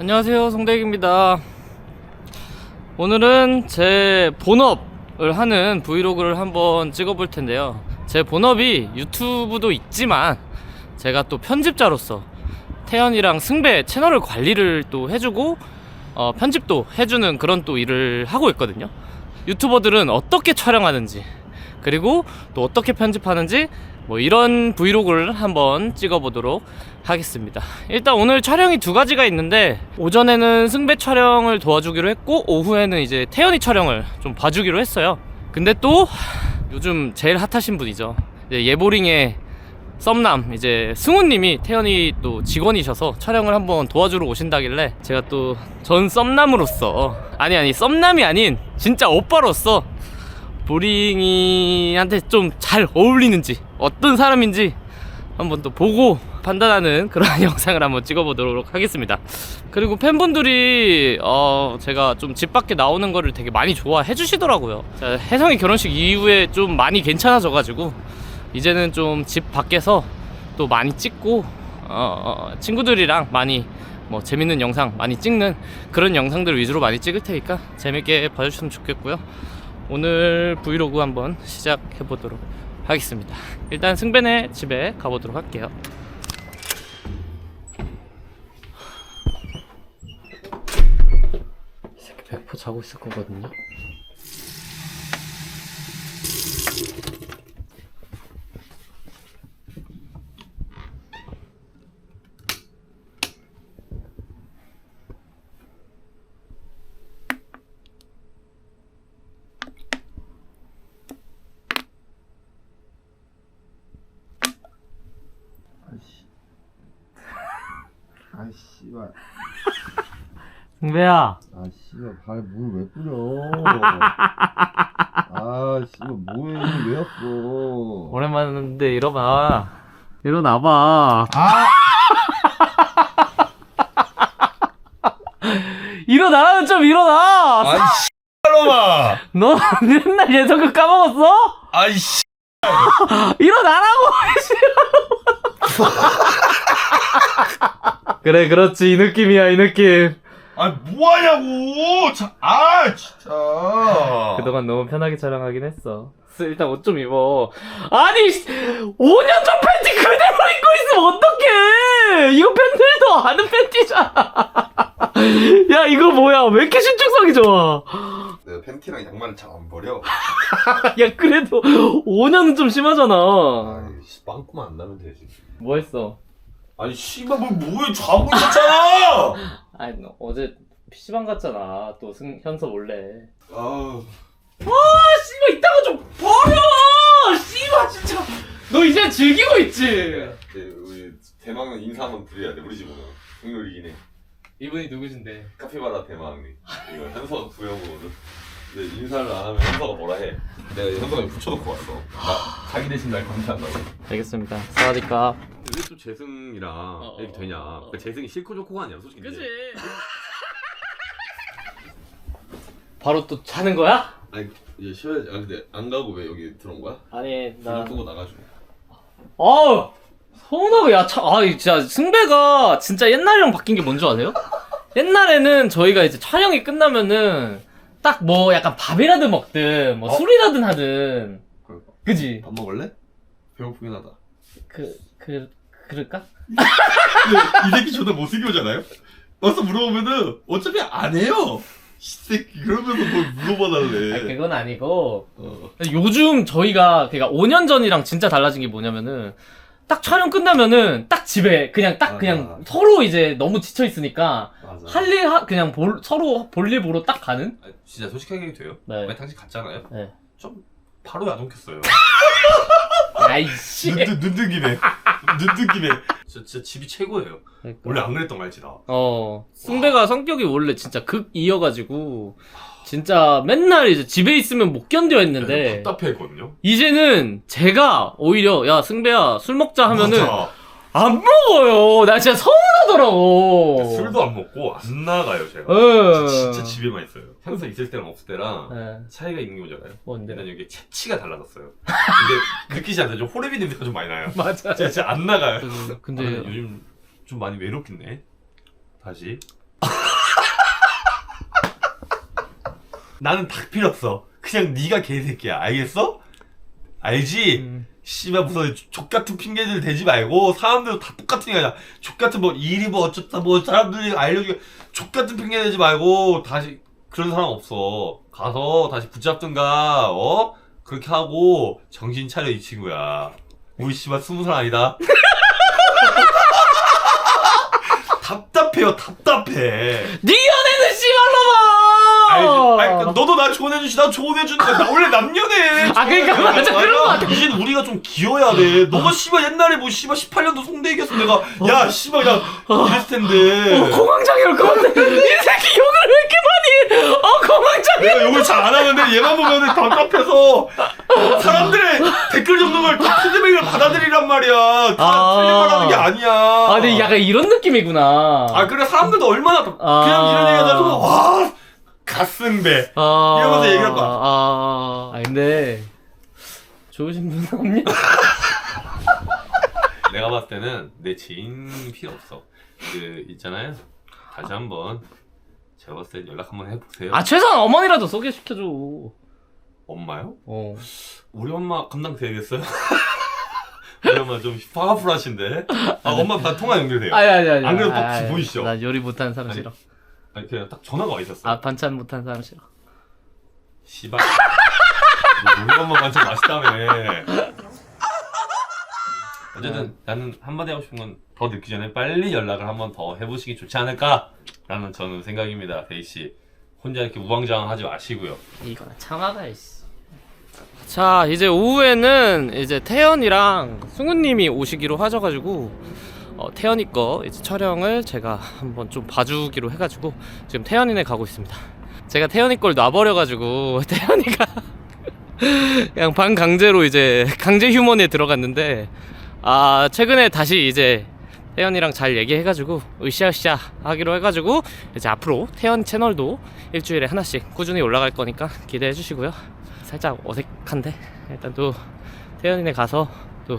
안녕하세요 송대익입니다. 오늘은 제 본업을 하는 브이로그를 한번 찍어볼 텐데요. 제 본업이 유튜브도 있지만 제가 또 편집자로서 태연이랑 승배 채널을 관리를 또 해주고 어, 편집도 해주는 그런 또 일을 하고 있거든요. 유튜버들은 어떻게 촬영하는지 그리고 또 어떻게 편집하는지 뭐 이런 브이로그를 한번 찍어보도록 하겠습니다. 일단 오늘 촬영이 두 가지가 있는데 오전에는 승배 촬영을 도와주기로 했고 오후에는 이제 태연이 촬영을 좀 봐주기로 했어요. 근데 또 요즘 제일 핫하신 분이죠. 예보링의 썸남 이제 승우님이 태연이 또 직원이셔서 촬영을 한번 도와주러 오신다길래 제가 또 전 썸남으로서 아니 아니 썸남이 아닌 진짜 오빠로서 보링이한테 좀 잘 어울리는지 어떤 사람인지 한번 또 보고 판단하는 그런 영상을 한번 찍어보도록 하겠습니다. 그리고 팬분들이 어 제가 좀 집 밖에 나오는 거를 되게 많이 좋아해 주시더라고요. 자, 혜성이 결혼식 이후에 좀 많이 괜찮아져가지고 이제는 좀 집 밖에서 또 많이 찍고 어, 어, 친구들이랑 많이 뭐 재밌는 영상 많이 찍는 그런 영상들 위주로 많이 찍을 테니까 재밌게 봐주셨으면 좋겠고요. 오늘 브이로그 한번 시작해 보도록 하겠습니다. 일단 승배네 집에 가보도록 할게요. 이 새끼 100% 자고 있을 거거든요. 씨발. 승배야. 아 씨발 발에 물왜 뿌려? 아 씨발 뭐해 왜 왔어? 오랜만인데 일어나. 일어나봐. 아! 일어나라면 좀 일어나. 아이 씨발놈아! 너 맨날 예전그 까먹었어? 아이 씨. 일어나라고! 그래 그렇지 이 느낌이야 이 느낌 아 뭐하냐고! 자, 아 진짜. 그동안 너무 편하게 촬영하긴 했어 일단 옷 좀 입어 아니 5년 전 팬티 그대로 입고 있으면 어떡해 이거 팬들도 아는 팬티잖아 야 이거 뭐야 왜 이렇게 신축성이 좋아 내가 팬티랑 양말을 잘 안 버려. 야 그래도 5년은 좀 심하잖아 아이 씨 빵꾸만 안 나면 되지. 뭐 했어? 아니 씨발 뭐 뭐해. 자고 있었잖아. 아니 너 어제 PC방 갔잖아. 또 승, 현서 몰래. 아. 아 씨발 이따가 좀 버려! 씨발 진짜. 너 이제 즐기고 있지? 네, 우리 대망은 인사 한번 드려야 돼 우리 집은 국룰이긴 해. 이분이 누구신데? 카피바라 대망이 이거 현서가 구형으로는 근데 인사를 안 하면 현서가 뭐라 해? 내가 현서가 붙여놓고 왔어 나 자기 대신 날 감시한다고 알겠습니다. 사와디카 왜또 재승이랑 어, 이렇게 되냐? 어. 그러니까 재승이 싫고 좋고가 아니야 솔직히. 그치. 바로 또 자는 거야? 아니 이제 쉬어야지. 아 근데 안 가고 왜 여기 들어온 거야? 아니 불 끄고 나가지고. 어우 서운하고 야참 아 진짜 승배가 진짜 옛날이랑 바뀐 게 뭔지 아세요? 옛날에는 저희가 이제 촬영이 끝나면은 딱 뭐 약간 밥이라든 먹든 뭐 어? 술이라든 하든 그럴까? 그지? 밥 먹을래? 배고프긴 하다 그, 그, 그럴까? 이 새끼 존나 못생겨잖아요? 와서 물어보면은 어차피 안 해요 이 새끼 그러면서 뭘 물어봐달래 그건 아니고 어. 요즘 저희가 그러니까 5년 전이랑 진짜 달라진 게 뭐냐면은 딱 촬영 끝나면은 딱 집에 그냥 딱 맞아. 그냥 서로 이제 너무 지쳐 있으니까 맞아. 할 일 그냥 볼, 서로 볼일 보러 딱 가는? 아, 진짜 솔직하게 해도 돼요? 네. 만약 당신 갔잖아요? 네. 좀 바로 야동켰어요. 아이씨. 눈, 눈 등기네. 눈 등기네. 진짜, 진짜 집이 최고예요. 원래 안 그랬던 거 알지 나 어. 승배가 성격이 원래 진짜 극이어가지고 진짜 맨날 이제 집에 있으면 못 견뎌 했는데 답답해 했거든요. 이제는 제가 오히려 야 승배야 술 먹자 하면은 맞아. 안 먹어요. 나 진짜 서운하더라고. 술도 안 먹고 안 나가요 제가. 어. 진짜 집에만 있어요. 항상 있을 때랑 없을 때랑 네. 차이가 있는 게 뭐잖아요? 뭔데? 일단 여기 채취가 달라졌어요. 근데 느끼지 않아요 좀 호레비 냄새가 좀 많이 나요. 맞아. 진짜, 진짜 안 나가요. 근데 아, 요즘 좀 많이 외롭겠네 다시 나는 다 필요 없어. 그냥 네가 개새끼야. 알겠어? 알지? 음. 씨발 무슨 족 같은 핑계들 대지 말고 사람들 다 똑같은 게 아니라 족 같은 뭐 일이 뭐 어쩌다 뭐 사람들이 알려주게 족 같은 핑계 대지 말고 다시 그런 사람 없어. 가서 다시 붙잡든가 어 그렇게 하고 정신 차려 이 친구야. 우리 씨발 스무 살 아니다. 답답해요 답답해. 네 연애는 씨발로마! 알지? 아니, 그러니까 너도 나 조언해주시, 나 조언해주니까 나 원래 남녀네. 아, 그러니까 맞아, 그런 거 같아. 이젠 우리가 좀 기어야 돼. 너가 씨발 옛날에 뭐 씨발 18년도 송대 얘기했어 내가 야 씨발 야 이랬을 텐데. 어, 공황장애 올것 같아. 이 새끼 욕을 왜 이렇게 많이 해? 어, 공황장애. 내가 욕을 잘 안 하는데 얘만 보면은 답답해서 사람들의 댓글 적는 걸다 피드백을 받아들이란 말이야. 다 아. 틀린 말하는 게 아니야. 아, 근데 약간 이런 느낌이구나. 아 그래 사람들도 얼마나 그냥 아. 이런 얘기 하다가 와 가슴배. 아, 이러면서 얘기할 거야. 아, 아, 근데 좋으신 분 없냐? 내가 봤을 때는 내 지인 필요 없어. 그 있잖아요. 다시 한번 제가 봤을 때 연락 한번 해보세요. 아, 최소한 어머니라도 소개시켜줘. 엄마요? 어. 우리 엄마 감당 되겠어요? 우리 엄마 좀 파워풀하신데. 아 엄마 다 통화 연결돼요. 아니, 아니, 아니. 안 그래도 아니, 보이시죠? 나 요리 못하는 사람 아니, 싫어. 아니 그냥 딱 전화가 와 있었어. 아, 반찬 못하는 사람 싫어. 씨발. 뭐 우리 엄마 완전 맛있다며. 어쨌든 나는 한마디 하고 싶은 건 더 늦기 전에 빨리 연락을 한번 더 해보시기 좋지 않을까라는 저는 생각입니다, 데이 씨. 혼자 이렇게 우왕좌왕하지 마시고요. 이거나 참아가 있어. 자 이제 오후에는 이제 태연이랑 승우님이 오시기로 하셔가지고 어, 태연이 거 이제 촬영을 제가 한번 좀 봐주기로 해가지고 지금 태연이네 가고 있습니다. 제가 태연이 걸 놔버려가지고 태연이가 그냥 반 강제로 이제 강제 휴먼에 들어갔는데 아 최근에 다시 이제 태연이랑 잘 얘기해가지고 으쌰으쌰 하기로 해가지고 이제 앞으로 태연 채널도 일주일에 하나씩 꾸준히 올라갈 거니까 기대해 주시고요. 살짝 어색한데 일단 또 태연이네 가서 또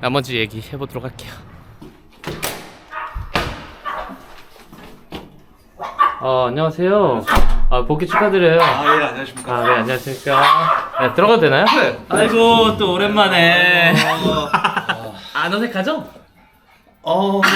나머지 얘기 해보도록 할게요. 어 안녕하세요. 아 복귀 축하드려요. 아, 예, 안녕하십니까. 아, 네, 안녕하십니까. 네, 들어가도 되나요? 네. 아이고, 또 오랜만에. 안 어색하죠? 어, 네.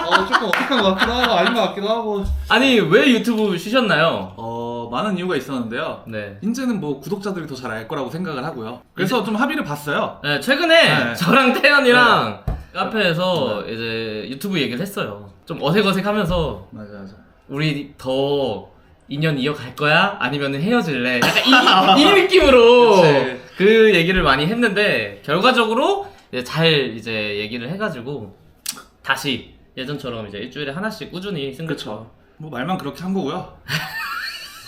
어, 조금 어색한 것 같기도 하고, 아닌 것 같기도 하고. 아니, 왜 유튜브 쉬셨나요? 어, 많은 이유가 있었는데요. 네. 이제는 뭐 구독자들이 더 잘 알 거라고 생각을 하고요. 그래서 좀 합의를 봤어요. 네, 최근에 네. 저랑 태연이랑 카페에서 이제 유튜브 얘기를 했어요. 좀 어색어색하면서 맞아, 맞아. 우리 더 인연 이어갈 거야? 아니면 헤어질래? 약간 이, 이 느낌으로 그치. 그 얘기를 많이 했는데 결과적으로 이제 잘 이제 얘기를 해가지고 다시 예전처럼 이제 일주일에 하나씩 꾸준히 승급처 그쵸. 뭐 말만 그렇게 한 거고요.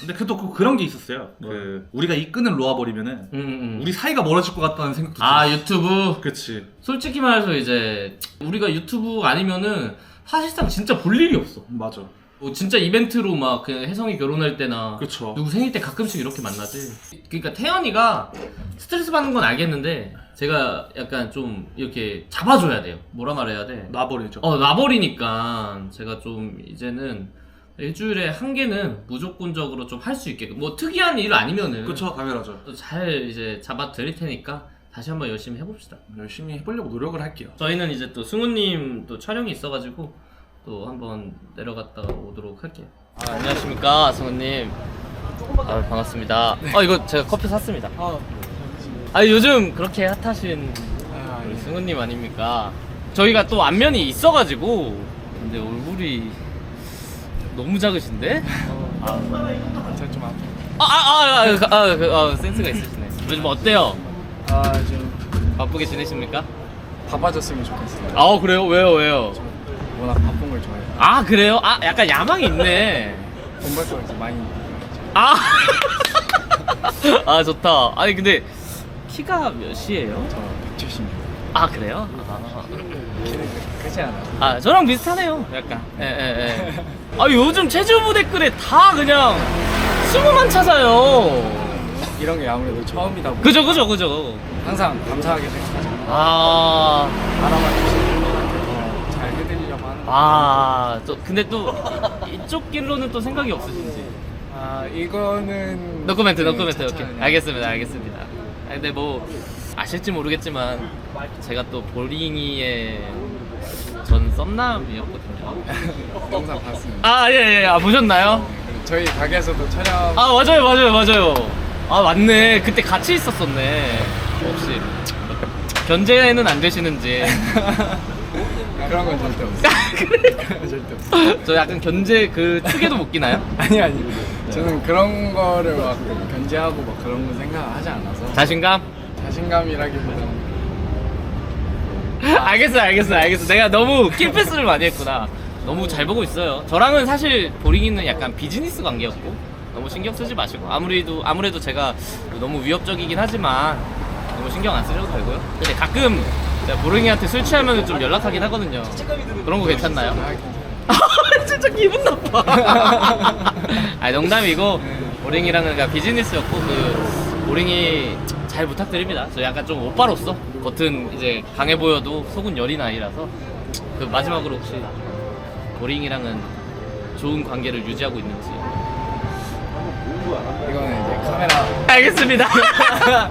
근데 그또 그, 그런 게 있었어요. 그 우리가 이 끈을 놓아버리면은 음, 음. 우리 사이가 멀어질 것 같다는 생각도 아. 유튜브 그치. 솔직히 말해서 이제 우리가 유튜브 아니면은 사실상 진짜 볼 일이 없어 맞아. 뭐 진짜 이벤트로 막 그냥 혜성이 결혼할 때나 그쵸. 누구 생일 때 가끔씩 이렇게 만나지 그러니까 태연이가 스트레스 받는 건 알겠는데 제가 약간 좀 이렇게 잡아줘야 돼요 뭐라 말해야 돼 놔버리죠. 어, 놔버리니까 제가 좀 이제는 일주일에 한 개는 무조건적으로 좀 할 수 있게 뭐 특이한 일 아니면은 그쵸, 당연하죠. 또잘 이제 잡아 드릴 테니까 다시 한번 열심히 해봅시다. 열심히 해보려고 노력을 할게요. 저희는 이제 또 승우님 또 촬영이 있어가지고 또 한번 내려갔다 오도록 할게요. 아, 안녕하십니까 승우님. 아, 반갑습니다. 아 이거 제가 커피 샀습니다. 아 요즘 그렇게 핫하신 우리 승우님 아닙니까? 저희가 또 안면이 있어가지고 근데 얼굴이 너무 작으신데? 아, 좀 아, 아, 아, 아, 그, 아, 그, 아, 센스가 있으시네. 요즘 어때요? 아, 좀 바쁘게 지내십니까? 바빠졌으면 좋겠어요. 아, 그래요? 왜요, 왜요? 워낙 바쁜 걸 좋아해요. 아, 그래요? 아, 약간 야망이 있네. 돈벌거 이제 많이 아, 아, 좋다. 아니, 근데 키가 몇이에요? 저 176. 아, 그래요? 아, 키는 크지 않아요. 아, 저랑 비슷하네요. 약간. 예, 예, 예. 아, 요즘 체주부 댓글에 다 그냥 스무만 찾아요. 이런 게 아무래도 처음이다 보니 그죠, 그죠, 그죠. 항상 감사하게 생각하죠. 아, 알아봐 주시는 분한테 더잘 해드리려고 하는 거. 아, 또 근데 또 이쪽 길로는 또 생각이 없으신지. 아 이거는 노코멘트 네, 노코멘트 오케이 천천히. 알겠습니다 알겠습니다 아, 근데 뭐 아실지 모르겠지만 제가 또 보링이의 전 썸남이었거든요 영상 봤습니다. 아 예 예 아, 보셨나요? 저희 가게에서도 촬영 아 맞아요 맞아요 맞아요 아 맞네 그때 같이 있었었네 혹시 견제는 안 되시는지 그런 건 절대 없어요. 건 절대 없어요. 저 약간 견제 그 축에도 못 끼나요? 아니 아니. 저는 그런 거를 막 견제하고 막 그런 거 생각하지 않아서 자신감? 자신감이라기보다는 알겠어요 알겠어요 알겠어요 내가 너무 킬패스를 많이 했구나 너무 잘 보고 있어요 저랑은 사실 보링이는 약간 비즈니스 관계였고 너무 신경 쓰지 마시고 아무래도 아무래도 제가 너무 위협적이긴 하지만 너무 신경 안 쓰셔도 되고요 근데 가끔 제가 보링이한테 술 취하면 좀 연락하긴 하거든요 그런 거 괜찮나요? 진짜 기분 나빠. 아 농담이고 보링이랑은 비즈니스였고 그 보링이 잘 부탁드립니다. 저 약간 좀 오빠로서 겉은 이제 강해 보여도 속은 여린 아이라서 그 마지막으로 혹시 보링이랑은 좋은 관계를 유지하고 있는지. 이거는 이제 카메라 알겠습니다.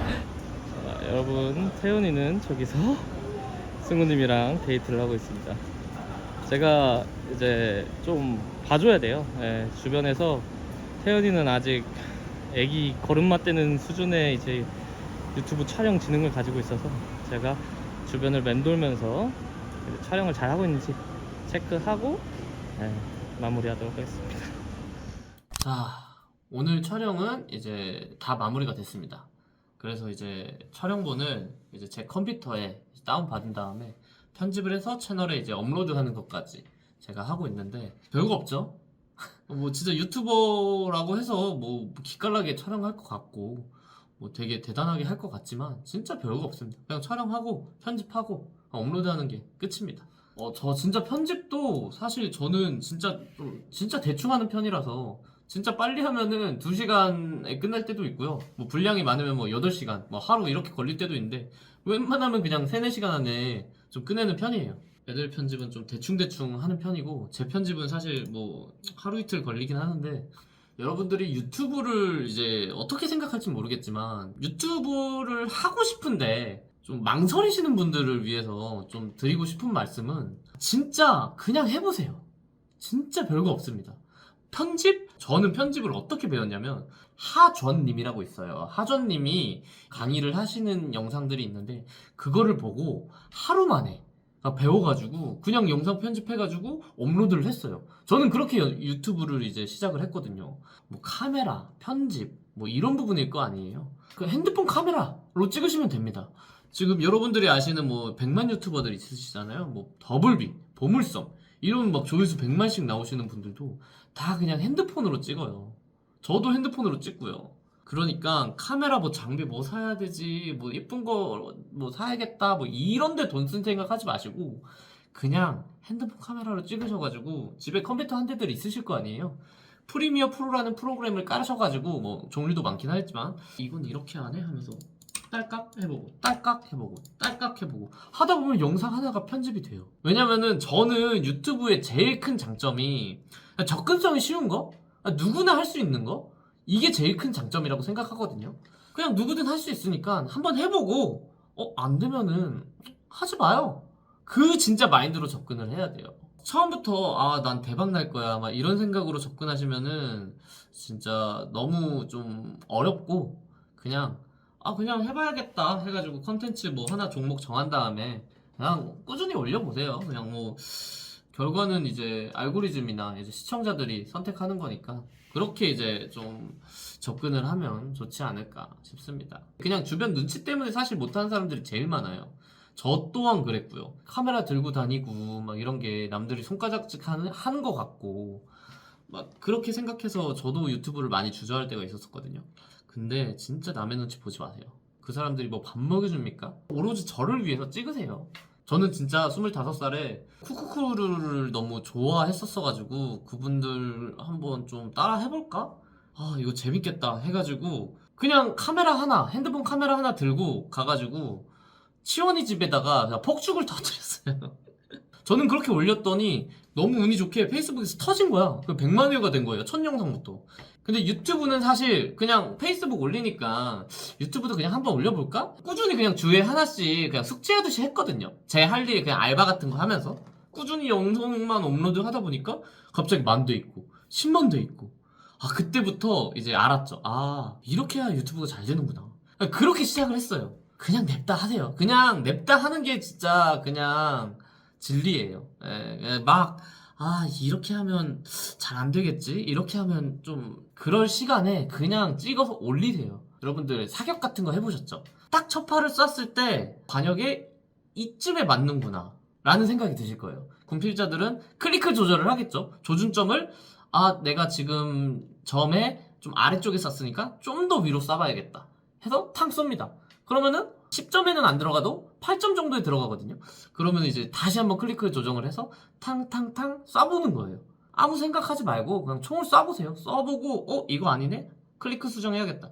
여러분 태연이는 저기서 승우님이랑 데이트를 하고 있습니다. 제가 이제 좀 봐줘야 돼요. 예, 주변에서 태연이는 아직 애기 걸음마 떼는 수준의 이제 유튜브 촬영 지능을 가지고 있어서 제가 주변을 맴돌면서 촬영을 잘 하고 있는지 체크하고 예, 마무리하도록 하겠습니다. 자, 오늘 촬영은 이제 다 마무리가 됐습니다. 그래서 이제 촬영본을 이제 제 컴퓨터에 다운 받은 다음에 편집을 해서 채널에 이제 업로드하는 것까지 제가 하고 있는데 별거 없죠. 뭐 진짜 유튜버라고 해서 뭐 기깔나게 촬영할 것 같고 뭐 되게 대단하게 할 것 같지만 진짜 별거 없습니다. 그냥 촬영하고 편집하고 업로드하는 게 끝입니다. 어, 저 진짜 편집도 사실 저는 진짜 좀 진짜 대충 하는 편이라서 진짜 빨리 하면은 2시간에 끝날 때도 있고요. 뭐 분량이 많으면 뭐 8시간, 뭐 하루 이렇게 걸릴 때도 있는데 웬만하면 그냥 3, 4시간 안에 좀 끝내는 편이에요. 애들 편집은 좀 대충대충 하는 편이고 제 편집은 사실 뭐 하루 이틀 걸리긴 하는데 여러분들이 유튜브를 이제 어떻게 생각할지 모르겠지만 유튜브를 하고 싶은데 좀 망설이시는 분들을 위해서 좀 드리고 싶은 말씀은 진짜 그냥 해보세요. 진짜 별거 없습니다. 편집? 저는 편집을 어떻게 배웠냐면 하전님이라고 있어요. 하전님이 강의를 하시는 영상들이 있는데 그거를 보고 하루 만에 배워가지고 그냥 영상 편집해가지고 업로드를 했어요. 저는 그렇게 유- 유튜브를 이제 시작을 했거든요. 뭐 카메라, 편집 뭐 이런 부분일 거 아니에요. 그 핸드폰 카메라로 찍으시면 됩니다. 지금 여러분들이 아시는 뭐 100만 유튜버들 있으시잖아요. 뭐 더블비, 보물섬 이런 막 조회수 100만씩 나오시는 분들도 다 그냥 핸드폰으로 찍어요. 저도 핸드폰으로 찍고요. 그러니까 카메라 뭐 장비 뭐 사야 되지 뭐 예쁜 거 뭐 사야겠다 뭐 이런데 돈 쓴 생각 하지 마시고 그냥 핸드폰 카메라로 찍으셔가지고 집에 컴퓨터 한 대들 있으실 거 아니에요? 프리미어 프로라는 프로그램을 깔으셔가지고 뭐 종류도 많긴 하지만 이건 이렇게 안해 하면서 딸깍 해보고 딸깍 해보고 딸깍 해보고 하다 보면 영상 하나가 편집이 돼요. 왜냐면은 저는 유튜브의 제일 큰 장점이 접근성이 쉬운 거? 누구나 할 수 있는 거 이게 제일 큰 장점이라고 생각하거든요. 그냥 누구든 할 수 있으니까 한번 해보고 어 안 되면은 하지 마요. 그 진짜 마인드로 접근을 해야 돼요. 처음부터 아 난 대박 날 거야 막 이런 생각으로 접근하시면은 진짜 너무 좀 어렵고 그냥 아 그냥 해봐야겠다 해가지고 컨텐츠 뭐 하나 종목 정한 다음에 그냥 꾸준히 올려보세요. 그냥 뭐 결과는 이제 알고리즘이나 이제 시청자들이 선택하는 거니까 그렇게 이제 좀 접근을 하면 좋지 않을까 싶습니다. 그냥 주변 눈치 때문에 사실 못하는 사람들이 제일 많아요. 저 또한 그랬고요. 카메라 들고 다니고 막 이런 게 남들이 손가락질 하는, 하는 것 같고 막 그렇게 생각해서 저도 유튜브를 많이 주저할 때가 있었거든요. 근데 진짜 남의 눈치 보지 마세요. 그 사람들이 뭐 밥 먹여줍니까? 오로지 저를 위해서 찍으세요. 저는 진짜 25살에 쿠쿠쿠르를 너무 좋아했었어가지고 그분들 한번 좀 따라 해볼까? 아 이거 재밌겠다 해가지고 그냥 카메라 하나 핸드폰 카메라 하나 들고 가가지고 치원이 집에다가 폭죽을 터뜨렸어요 저는 그렇게 올렸더니 너무 운이 좋게 페이스북에서 터진 거야 그 100만 뷰가 된 거예요 첫 영상부터 근데 유튜브는 사실 그냥 페이스북 올리니까 유튜브도 그냥 한번 올려볼까? 꾸준히 그냥 주에 하나씩 그냥 숙제하듯이 했거든요. 제 할 일이 그냥 알바 같은 거 하면서 꾸준히 영상만 업로드 하다 보니까 갑자기 만돼 있고 10만 돼 있고 아 그때부터 이제 알았죠. 아 이렇게 해야 유튜브가 잘 되는구나. 그렇게 시작을 했어요. 그냥 냅다 하세요. 그냥 냅다 하는 게 진짜 그냥 진리예요. 예, 예, 막, 아, 이렇게 하면 잘 안 되겠지? 이렇게 하면 좀, 그럴 시간에 그냥 찍어서 올리세요. 여러분들 사격 같은 거 해보셨죠? 딱 첫 팔을 쐈을 때, 관역에 이쯤에 맞는구나. 라는 생각이 드실 거예요. 군필자들은 클리크 조절을 하겠죠? 조준점을, 아, 내가 지금 점에 좀 아래쪽에 쐈으니까 좀 더 위로 쏴봐야겠다. 해서 탕 쏩니다. 그러면은 10점에는 안 들어가도 8점 정도에 들어가거든요. 그러면 이제 다시 한번 클리크 조정을 해서 탕탕탕 쏴보는 거예요. 아무 생각하지 말고 그냥 총을 쏴보세요. 쏴보고 어 이거 아니네? 클리크 수정해야겠다.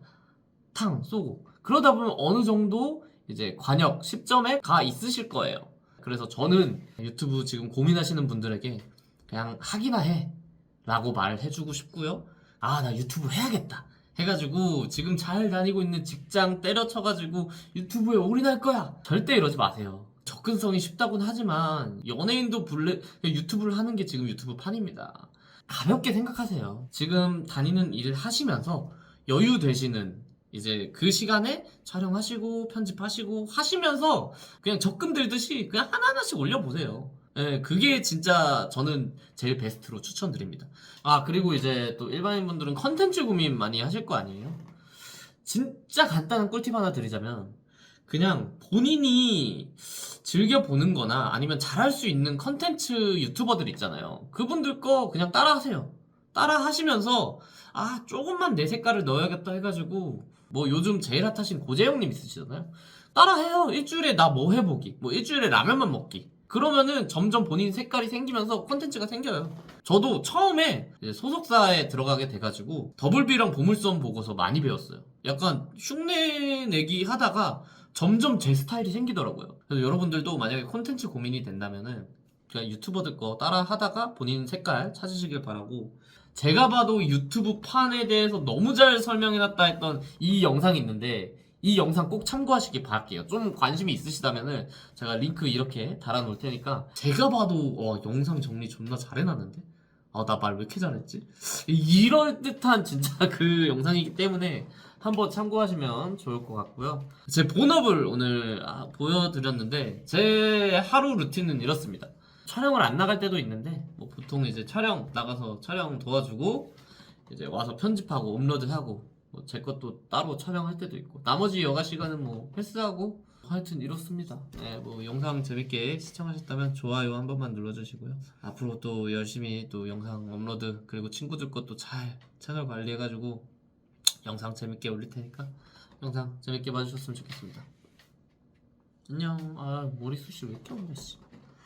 탕 쏘고 그러다 보면 어느 정도 이제 관역 10점에 가 있으실 거예요. 그래서 저는 유튜브 지금 고민하시는 분들에게 그냥 하기나 해 라고 말해주고 싶고요. 아 나 유튜브 해야겠다. 해가지고 지금 잘 다니고 있는 직장 때려쳐가지고 유튜브에 올인할 거야. 절대 이러지 마세요. 접근성이 쉽다고는 하지만 연예인도 블랙 유튜브를 하는 게 지금 유튜브 판입니다. 가볍게 생각하세요. 지금 다니는 일을 하시면서 여유 되시는 이제 그 시간에 촬영하시고 편집하시고 하시면서 그냥 적금 들듯이 그냥 하나하나씩 올려보세요. 예, 그게 진짜 저는 제일 베스트로 추천드립니다. 아, 그리고 이제 또 일반인 분들은 컨텐츠 고민 많이 하실 거 아니에요? 진짜 간단한 꿀팁 하나 드리자면, 그냥 본인이 즐겨보는 거나 아니면 잘할 수 있는 컨텐츠 유튜버들 있잖아요. 그분들 거 그냥 따라 하세요. 따라 하시면서, 아, 조금만 내 색깔을 넣어야겠다 해가지고, 뭐 요즘 제일 핫하신 고재영님 있으시잖아요. 따라 해요. 일주일에 나 뭐 해보기. 뭐 일주일에 라면만 먹기. 그러면은 점점 본인 색깔이 생기면서 콘텐츠가 생겨요. 저도 처음에 소속사에 들어가게 돼가지고 더블비랑 보물섬 보고서 많이 배웠어요. 약간 흉내 내기 하다가 점점 제 스타일이 생기더라고요. 그래서 여러분들도 만약에 콘텐츠 고민이 된다면은 그냥 유튜버들 거 따라 하다가 본인 색깔 찾으시길 바라고 제가 봐도 유튜브 판에 대해서 너무 잘 설명해놨다 했던 이 영상이 있는데 이 영상 꼭 참고하시길 바랄게요. 좀 관심이 있으시다면은 제가 링크 이렇게 달아놓을 테니까 제가 봐도 와 영상 정리 존나 잘해놨는데 아 나 말 왜 이렇게 잘했지? 이럴 듯한 진짜 그 영상이기 때문에 한번 참고하시면 좋을 것 같고요. 제 본업을 오늘 아, 보여드렸는데 제 하루 루틴은 이렇습니다. 촬영을 안 나갈 때도 있는데 뭐 보통 이제 촬영 나가서 촬영 도와주고 이제 와서 편집하고 업로드하고 뭐 제 것도 따로 촬영할 때도 있고 나머지 여가 시간은 뭐 헬스하고 하여튼 이렇습니다. 네, 뭐 영상 재밌게 시청하셨다면 좋아요 한 번만 눌러주시고요. 앞으로 또 열심히 또 영상 업로드 그리고 친구들 것도 잘 채널 관리해가지고 영상 재밌게 올릴 테니까 영상 재밌게 봐주셨으면 좋겠습니다. 안녕. 아 머리숱이 왜 이렇게 없냐 씨.